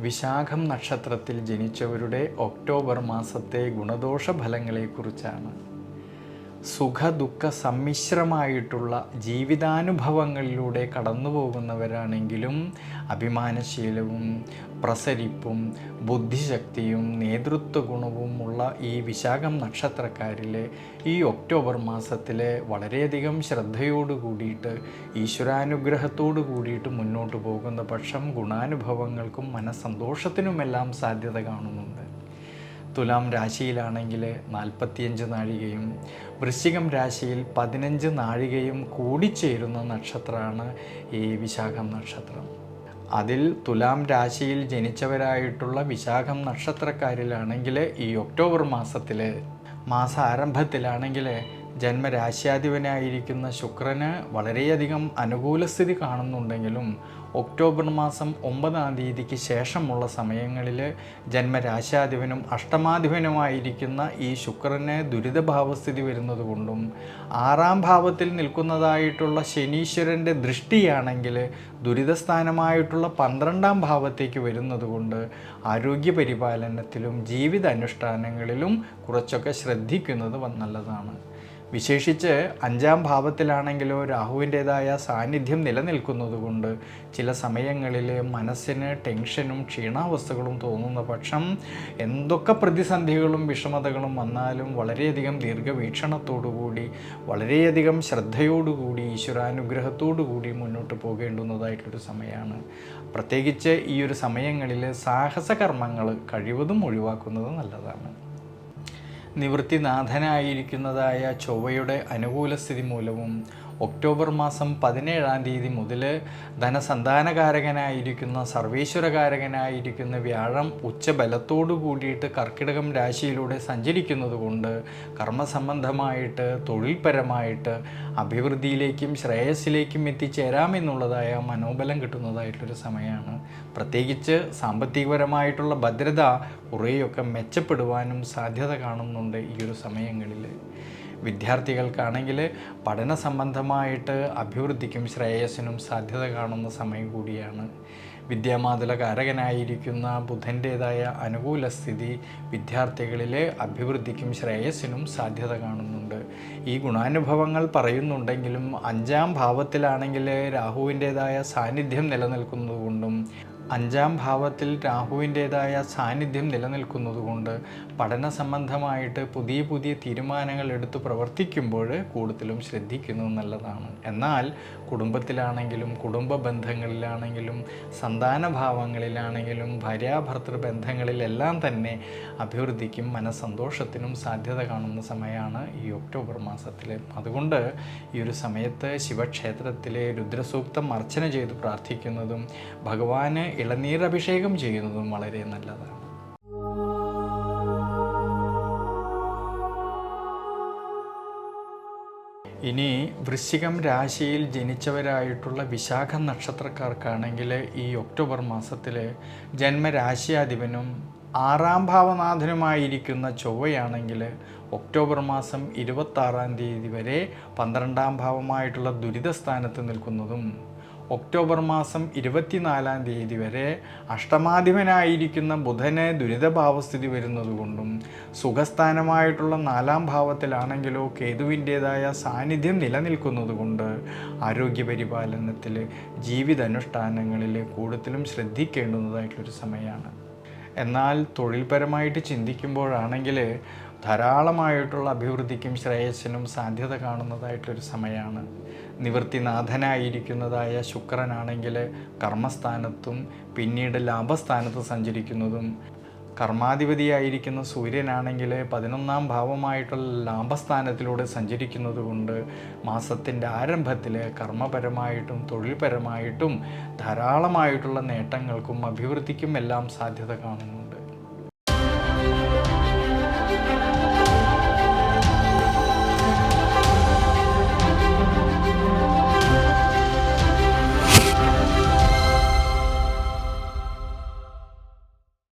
വിശാഖം നക്ഷത്രത്തിൽ ജനിച്ചവരുടെ ഒക്ടോബർ മാസത്തെ ഗുണദോഷ ഫലങ്ങളെക്കുറിച്ചാണ് സുഖ ദുഃഖ സമ്മിശ്രമായിട്ടുള്ള ജീവിതാനുഭവങ്ങളിലൂടെ കടന്നു പോകുന്നവരാണെങ്കിലും അഭിമാനശീലവും പ്രസരിപ്പും ബുദ്ധിശക്തിയും നേതൃത്വ ഗുണവും ഉള്ള ഈ വിശാഖം നക്ഷത്രക്കാരിലെ ഈ ഒക്ടോബർ മാസത്തിലെ വളരെയധികം ശ്രദ്ധയോട് കൂടിയിട്ട് ഈശ്വരാനുഗ്രഹത്തോട് കൂടിയിട്ട് മുന്നോട്ട് പോകുന്ന പക്ഷം ഗുണാനുഭവങ്ങൾക്കും മനസ്സന്തോഷത്തിനുമെല്ലാം സാധ്യത കാണുന്നുണ്ട്. തുലാം രാശിയിലാണെങ്കിൽ നാൽപ്പത്തിയഞ്ച് നാഴികയും വൃശ്ചികം രാശിയിൽ പതിനഞ്ച് നാഴികയും കൂടിച്ചേരുന്ന നക്ഷത്രമാണ് ഈ വിശാഖം നക്ഷത്രം. അതിൽ തുലാം രാശിയിൽ ജനിച്ചവരായിട്ടുള്ള വിശാഖം നക്ഷത്രക്കാരിലാണെങ്കിൽ ഈ ഒക്ടോബർ മാസത്തിൽ മാസാരംഭത്തിലാണെങ്കിൽ ജന്മരാശ്യാധിപനായിരിക്കുന്ന ശുക്രന് വളരെയധികം അനുകൂല സ്ഥിതി കാണുന്നുണ്ടെങ്കിലും ഒക്ടോബർ മാസം ഒമ്പതാം തീയതിക്ക് ശേഷമുള്ള സമയങ്ങളിൽ ജന്മരാശാധിപനും അഷ്ടമാധിപനുമായിരിക്കുന്ന ഈ ശുക്രന് ദുരിതഭാവസ്ഥിതി വരുന്നത് കൊണ്ടും ആറാം ഭാവത്തിൽ നിൽക്കുന്നതായിട്ടുള്ള ശനീശ്വരന്റെ ദൃഷ്ടിയാണെങ്കിൽ ദുരിതസ്ഥാനമായിട്ടുള്ള പന്ത്രണ്ടാം ഭാവത്തേക്ക് വരുന്നത് കൊണ്ട് ആരോഗ്യ പരിപാലനത്തിലും ജീവിത അനുഷ്ഠാനങ്ങളിലും കുറച്ചൊക്കെ ശ്രദ്ധിക്കുന്നത് നല്ലതാണ്. വിശേഷിച്ച് അഞ്ചാം ഭാവത്തിലാണെങ്കിലോ രാഹുവിന്റേതായ സാന്നിധ്യം നിലനിൽക്കുന്നതുകൊണ്ട് ചില സമയങ്ങളിൽ മനസ്സിന് ടെൻഷനും ക്ഷീണാവസ്ഥകളും തോന്നുന്ന പക്ഷം എന്തൊക്കെ പ്രതിസന്ധികളും വിഷമതകളും വന്നാലും വളരെയധികം ദീർഘവീക്ഷണത്തോടുകൂടി വളരെയധികം ശ്രദ്ധയോടുകൂടി ഈശ്വരാനുഗ്രഹത്തോടു കൂടി മുന്നോട്ട് പോകേണ്ടുന്നതായിട്ടൊരു സമയമാണ്. പ്രത്യേകിച്ച് ഈ ഒരു സമയങ്ങളിൽ സാഹസകർമ്മങ്ങൾ കഴിവതും ഒഴിവാക്കുന്നത് നല്ലതാണ്. നിവൃത്തിനാഥനായിരിക്കുന്നതായ ചൊവ്വയുടെ അനുകൂല സ്ഥിതി മൂലവും ഒക്ടോബർ മാസം പതിനേഴാം തീയതി മുതൽ ധനസന്താനകാരകനായിരിക്കുന്ന സർവേശ്വരകാരകനായിരിക്കുന്ന വ്യാഴം ഉച്ചബലത്തോടു കൂടിയിട്ട് കർക്കിടകം രാശിയിലൂടെ സഞ്ചരിക്കുന്നത് കൊണ്ട് കർമ്മസംബന്ധമായിട്ട് തൊഴിൽപരമായിട്ട് അഭിവൃദ്ധിയിലേക്കും ശ്രേയസ്സിലേക്കും എത്തിച്ചേരാമെന്നുള്ളതായ മനോബലം കിട്ടുന്നതായിട്ടൊരു സമയമാണ്. പ്രത്യേകിച്ച് സാമ്പത്തികപരമായിട്ടുള്ള ഭദ്രത കുറേയൊക്കെ മെച്ചപ്പെടുവാനും സാധ്യത കാണുന്നുണ്ട് ഈ ഒരു സമയങ്ങളിൽ വിദ്യാർത്ഥികൾക്കാണെങ്കിൽ പഠന സംബന്ധമായിട്ട് അഭിവൃദ്ധിക്കും ശ്രേയസ്സിനും സാധ്യത കാണുന്ന സമയം കൂടിയാണ്. വിദ്യാമാതുല കാരകനായിരിക്കുന്ന ബുധന്റേതായ അനുകൂല സ്ഥിതി വിദ്യാർത്ഥികളിലെ അഭിവൃദ്ധിക്കും ശ്രേയസ്സിനും സാധ്യത കാണുന്നുണ്ട്. ഈ ഗുണാനുഭവങ്ങൾ പറയുന്നുണ്ടെങ്കിലും അഞ്ചാം ഭാവത്തിലാണെങ്കിൽ രാഹുവിന്റേതായ സാന്നിധ്യം നിലനിൽക്കുന്നത് കൊണ്ടും അഞ്ചാം ഭാവത്തിൽ രാഹുവിന്റേതായ സാന്നിധ്യം നിലനിൽക്കുന്നതുകൊണ്ട് പഠന സംബന്ധമായിട്ട് പുതിയ പുതിയ തീരുമാനങ്ങൾ എടുത്ത് പ്രവർത്തിക്കുമ്പോൾ കൂടുതലും ശ്രദ്ധിക്കുന്നത് നല്ലതാണ്. എന്നാൽ കുടുംബത്തിലാണെങ്കിലും കുടുംബ ബന്ധങ്ങളിലാണെങ്കിലും സന്താനഭാവങ്ങളിലാണെങ്കിലും ഭാര്യാഭർത്തൃ ബന്ധങ്ങളിലെല്ലാം തന്നെ അഭിവൃദ്ധിക്കും മനസ്സന്തോഷത്തിനും സാധ്യത കാണുന്ന സമയമാണ് ഈ ഒക്ടോബർ മാസത്തിൽ അതുകൊണ്ട് ഈ ഒരു സമയത്ത് ശിവക്ഷേത്രത്തിലെ രുദ്രസൂക്തം അർച്ചന ചെയ്ത് പ്രാർത്ഥിക്കുന്നതും ഭഗവാന് ഇളനീരഭിഷേകം ചെയ്യുന്നതും വളരെ നല്ലതാണ്. ഇനി വൃശ്ചികം രാശിയിൽ ജനിച്ചവരായിട്ടുള്ള വിശാഖ നക്ഷത്രക്കാർക്കാണെങ്കിൽ ഈ ഒക്ടോബർ മാസത്തിൽ ജന്മരാശിയാധിപനും ആറാം ഭാവനാഥനുമായിരിക്കുന്ന ചൊവ്വയാണെങ്കിൽ ഒക്ടോബർ മാസം ഇരുപത്താറാം തീയതി വരെ പന്ത്രണ്ടാം ഭാവമായിട്ടുള്ള ദുരിതസ്ഥാനത്ത് നിൽക്കുന്നതും ഒക്ടോബർ മാസം ഇരുപത്തിനാലാം തീയതി വരെ അഷ്ടമാധിപനായിരിക്കുന്ന ബുധന് ദുരിതഭാവസ്ഥിതി വരുന്നതുകൊണ്ടും സുഖസ്ഥാനമായിട്ടുള്ള നാലാം ഭാവത്തിലാണെങ്കിലോ കേതുവിന്റേതായ സാന്നിധ്യം നിലനിൽക്കുന്നതുകൊണ്ട് ആരോഗ്യ പരിപാലനത്തിൽ ജീവിതാനുഷ്ഠാനങ്ങളിൽ കൂടുതലും ശ്രദ്ധിക്കേണ്ടുന്നതായിട്ടൊരു സമയമാണ്. എന്നാൽ തൊഴിൽപരമായിട്ട് ചിന്തിക്കുമ്പോഴാണെങ്കിൽ ധാരാളമായിട്ടുള്ള അഭിവൃദ്ധിക്കും ശ്രേയസ്സിനും സാധ്യത കാണുന്നതായിട്ടൊരു സമയമാണ്. നിവൃത്തിനാഥനായിരിക്കുന്നതായ ശുക്രനാണെങ്കിൽ കർമ്മസ്ഥാനത്തും പിന്നീട് ലാഭസ്ഥാനത്ത് സഞ്ചരിക്കുന്നതും. കർമാധിപതിയായിരിക്കുന്ന സൂര്യനാണെങ്കിൽ പതിനൊന്നാം ഭാവമായിട്ടുള്ള ലാഭസ്ഥാനത്തിലൂടെ സഞ്ചരിക്കുന്നത് കൊണ്ട് മാസത്തിന്റെ ആരംഭത്തിൽ കർമ്മപരമായിട്ടും തൊഴിൽപരമായിട്ടും ധാരാളമായിട്ടുള്ള നേട്ടങ്ങൾക്കും അഭിവൃദ്ധിക്കും എല്ലാം സാധ്യത കാണുന്നുണ്ട്